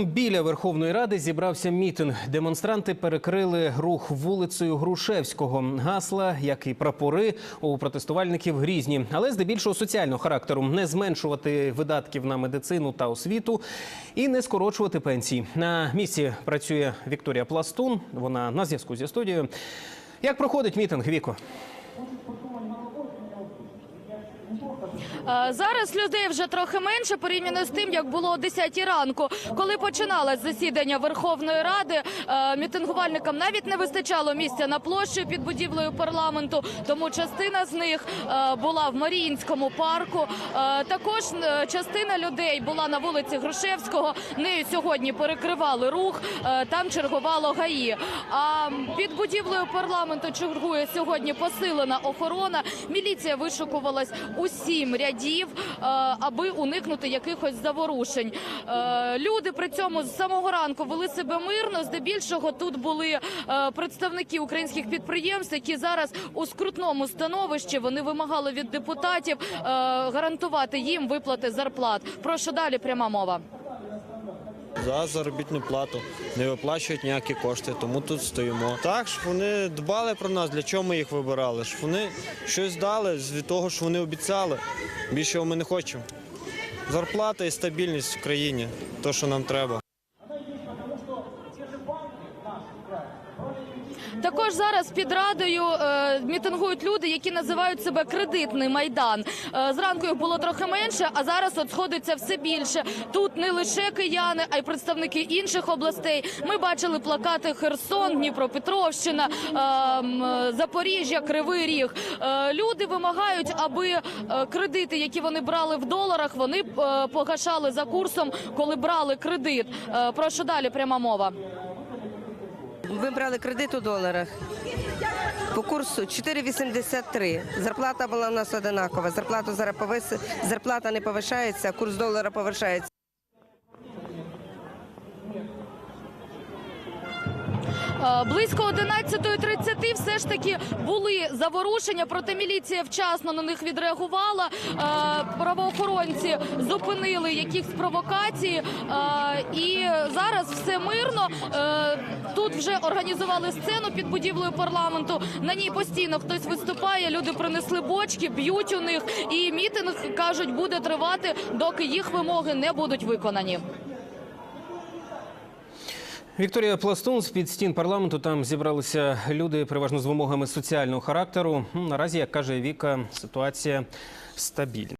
Біля Верховної Ради зібрався мітинг. Демонстранти перекрили рух вулицею Грушевського. Гасла, як і прапори, у протестувальників різні, але здебільшого соціального характеру не зменшувати видатків на медицину та освіту і не скорочувати пенсії. На місці працює Вікторія Пластун. Вона на зв'язку зі студією. Як проходить мітинг, Віко? Е, Зараз людей вже трохи менше порівняно з тим, як було о 10 ранку. Коли починалось засідання Верховної Ради, е, мітингувальникам навіть не вистачало місця на площі під будівлею парламенту, тому частина з них е, була в Маріїнському парку. Е, Також е, частина людей була на вулиці Грушевського. Нею сьогодні перекривали рух. е, Там чергувало ГАІ. А під будівлею парламенту чергує сьогодні посилена охорона. Міліція вишукувалась у сім рядів, е, аби уникнути якихось заворушень. Е, Люди при цьому з самого ранку вели себе мирно. Здебільшого тут були е, представники українських підприємств, які зараз у скрутному становищі. Вони вимагали від депутатів гарантувати їм виплати зарплат. Прошу далі пряма мова. За заробітну плату не виплачують ніякі кошти, тому тут стоїмо. Так, щоб вони дбали про нас, для чого ми їх вибирали? Щоб вони щось дали від того, що вони обіцяли. Більшого ми не хочемо. Зарплата і стабільність в країні то, що нам треба. Також зараз під радою е, мітингують люди, які називають себе кредитний майдан. Е, зранку їх було трохи менше, а зараз от сходиться все більше. Тут не лише кияни, а й представники інших областей. Ми бачили плакати Херсон, Дніпропетровщина, е, Запоріжжя, Кривий Ріг. Люди вимагають, аби кредити, які вони брали в доларах, вони погашали за курсом, коли брали кредит. Е, прошу далі, пряма мова. Ми брали кредит у доларах. По курсу 4,83. Зарплата була у нас одинакова. Зарплату зараз повис... Зарплата не повишається, курс долара повишається. Близько 11.30 все ж таки були заворушення, проте міліція вчасно на них відреагувала. Е, Правоохоронці зупинили якихось провокацій, е, і зараз все мирно. Е, Тут вже організували сцену під будівлею парламенту. На ній постійно хтось виступає. Люди принесли бочки, б'ють у них, і мітинг кажуть буде тривати, доки їх вимоги не будуть виконані. Вікторія Пластун з під стін парламенту. Там зібралися люди переважно з вимогами соціального характеру. Наразі, як каже Віка, ситуація стабільна.